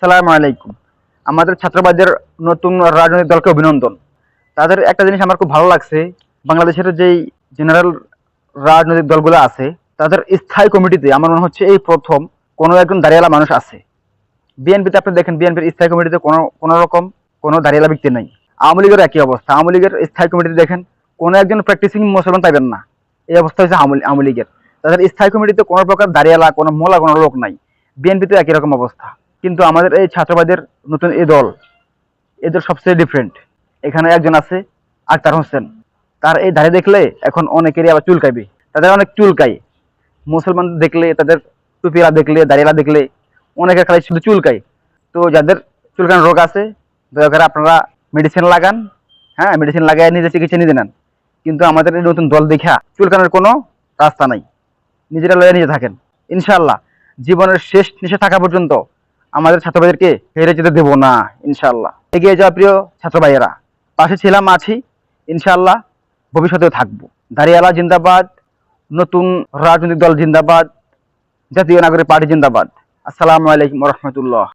সালাম আলাইকুম। আমাদের ছাত্রবাদের নতুন রাজনৈতিক দলকে অভিনন্দন। তাদের একটা জিনিস আমার খুব ভালো লাগছে, বাংলাদেশের যেই জেনারেল রাজনৈতিক দলগুলো আছে, তাদের স্থায়ী কমিটিতে আমার মনে হচ্ছে এই প্রথম কোনো একজন দাঁড়িয়ালা মানুষ আছে। বিএনপিতে আপনি দেখেন, বিএনপির স্থায়ী কমিটিতে কোনো কোনো রকম কোনো দাঁড়িয়ালা ব্যক্তি নেই। আওয়ামী লীগের একই অবস্থা। আওয়ামী লীগের স্থায়ী কমিটিতে দেখেন, কোনো একজন প্র্যাকটিসিং মুসলমান পাইবেন না। এই অবস্থা হচ্ছে আওয়ামী লীগের। তাদের স্থায়ী কমিটিতে কোনো প্রকার দাঁড়িয়ালা, কোনো মোলা, কোনো লোক নাই। বিএনপিতে একই রকম অবস্থা। কিন্তু আমাদের এই ছাত্রবাদের নতুন এই দল এদের সবচেয়ে ডিফারেন্ট এখানে একজন আছে, আক্তার হোসেন। তার এই ধারে দেখলে এখন অনেকেরই আবার চুলকাইবে তাদের অনেক চুলকাই মুসলমান দেখলে, তাদের টুপিরা দেখলে দাঁড়িয়ালা দেখলে, অনেকের খালি শুধু চুলকাই তো যাদের চুলকানোর রোগ আছে, দয়া করে আপনারা মেডিসিন লাগান। হ্যাঁ মেডিসিন লাগাই নিজে চিকিৎসা নিজে নেন। কিন্তু আমাদের এই নতুন দল দেখা চুলকানোর কোনো রাস্তা নাই। নিজেরা লয়ে নিজে থাকেন। ইনশাল্লাহ জীবনের শেষ নিশে থাকা পর্যন্ত আমাদের ছাত্র ভাইদেরকে হেরে যেতে দেবো না ইনশাল্লাহ এগিয়ে যাওয়া প্রিয় ছাত্র ভাইয়েরা। পাশে ছিলাম, আছি ইনশাল্লাহ ভবিষ্যতেও থাকব। দাঁড়িয়ালা জিন্দাবাদ, নতুন রাজনৈতিক দল জিন্দাবাদ, জাতীয় নাগরিক পার্টি জিন্দাবাদ। আসসালামু আলাইকুম রহমতুল্লাহ।